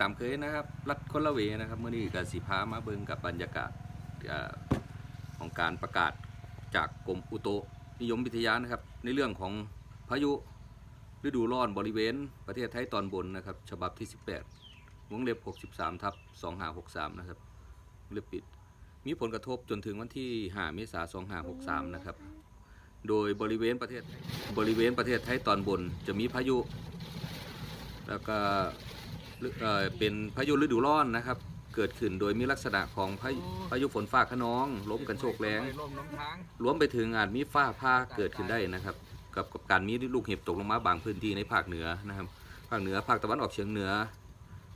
ตามเคยนะครับ รัฐคนละเวนะครับเมื่อนี้ก็สิพามาเบิงกับบรรยากาศของการประกาศจากกรมอุตุนิยมวิทยานะครับ ในเรื่องของพายุฤดูร้อนบริเวณ ประเทศไทยตอนบนนะครับ ฉบับที่ 18 วงเล็บ 63 ทับ2563 นะครับเล็บปิด มีผลกระทบจนถึงวันที่ 5 เมษายน2563 นะครับ โดยบริเวณประเทศบริเวณประเทศไทยตอนบนจะมีพายุ แล้วก็ เอ่อเป็นพายุฤดูร้อนนะครับ เกิดขึ้นโดยมีลักษณะของพายุพายุฝนฟ้าขนองล้มกันโชกแรงลมน้ำทางรวมไปถึงอาจมีฟ้าผ่าเกิดขึ้นได้นะครับ กับกับการมีลูกเห็บตกลงมาบางพื้นที่ในภาคเหนือนะครับ ภาคเหนือภาคตะวันออกเฉียงเหนือ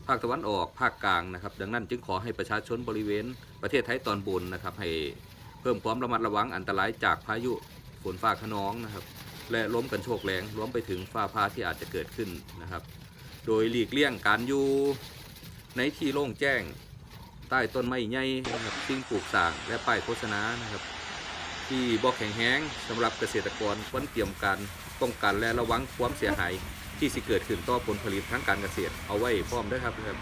ภาคตะวันออกภาคกลางนะครับ ดังนั้นจึงขอให้ประชาชนบริเวณ ประเทศไทยตอนบนนะครับ ให้เพิ่มความระมัดระวังอันตรายจากพายุฝนฟ้าขนองนะครับ และล้มกันโชกแรงรวมไปถึงฟ้าผ่าที่อาจจะเกิดขึ้นนะครับโดยหลีกเลี่ยงการอยู่ในที่โล่งแจ้ง ใต้ต้นไม้ใหญ่นะครับสิ่งปลูกสร้างและป้ายโฆษณานะครับ ที่บ่แข็งแห้งสำหรับเกษตรกรควรเตรียมการป้องกันและระวังความเสียหายที่สิเกิดขึ้นต่อผลผลิตทางการเกษตรเอาไว้พร้อมด้วยครับนะครับ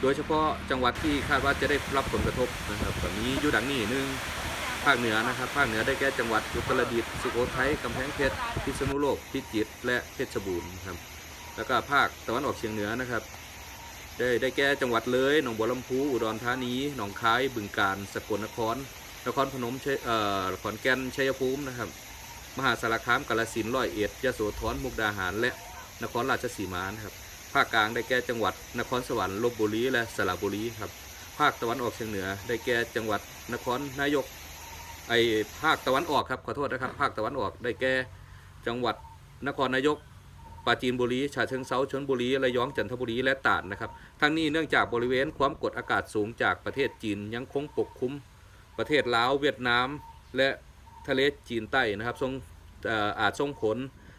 โดยเฉพาะจังหวัดที่คาดว่าจะได้รับผลกระทบนะครับแบบนี้อยู่ดังนี้หนึ่งภาคเหนือนะครับภาคเหนือได้แก่จังหวัดอุตรดิตถ์สุโขทัยกำแพงเพชรพิษณุโลกพิจิตรและเพชรบูรณ์ครับ แล้วก็ภาคตะวันออกเฉียงเหนือนะครับได้ได้แก่จังหวัดเลยหนองบัวลำพูอุดรธานีหนองคายบึงกาฬสกลนคร นครพนมเอ่อขอนแก่นชัยภูมินะครับ มหาสารคามกาฬสินธุ์ร้อยเอ็ดยโสธรมุกดาหารและนครราชสีมานะครับภาคกลางได้แก่จังหวัด นครสวรรค์ลบบุรีและสระบุรีครับภาคตะวันออกเฉียงเหนือ ได้แก่จังหวัดนครนายกไอภาคตะวันออกครับขอโทษนะครับ ภาคตะวันออกได้แก่จังหวัดนครนายก ปราจีนบุรีฉะเชิงเซาชลบุรีระยองจันทบุรีและตราดนะครับทั้งนี้เนื่องจากบริเวณความกดอากาศสูงจากประเทศจีนยังคงปกคลุมประเทศลาวเวียดนาม และทะเลจีนใต้นะครับทรงอาจส่งผล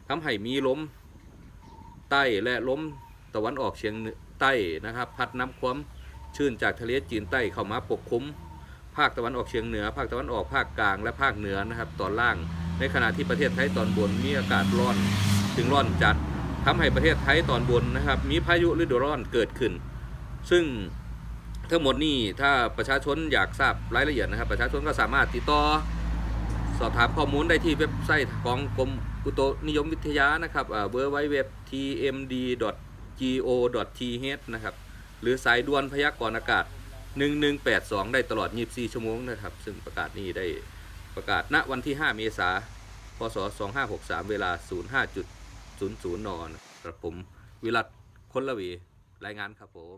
ทำให้มีลมใต้และลมตะวันออกเฉียงใต้นะครับ พัดนำความชื้นจากทะเลจีนใต้เข้ามาปกคลุมภาคตะวันออกเฉียงเหนือ ภาคตะวันออกภาคกลางและภาคเหนือนะครับตอนล่าง ในขณะที่ประเทศไทยตอนบนมีอากาศร้อน ถึงร้อนจัด ทำให้ประเทศไทยตอนบนนะครับ มีพายุฤดูร้อนเกิดขึ้น ซึ่งทั้งหมดนี้ถ้าประชาชนอยากทราบรายละเอียดนะครับ ประชาชนก็สามารถติดต่อสอบถามข้อมูลได้ที่เว็บไซต์ของกรมอุตุนิยมวิทยานะครับเบอร์ไว้เว็บ tmd.go.th นะครับหรือสายด่วนพยากรณ์อากาศ 1182 ได้ตลอด 24 ชั่วโมงนะครับ ซึ่งประกาศนี้ได้ประกาศณวันที่ 5 เมษายน พศ 2563 เวลา 05. 05.00นนครับผม วิรัตคนละวี รายงานครับผม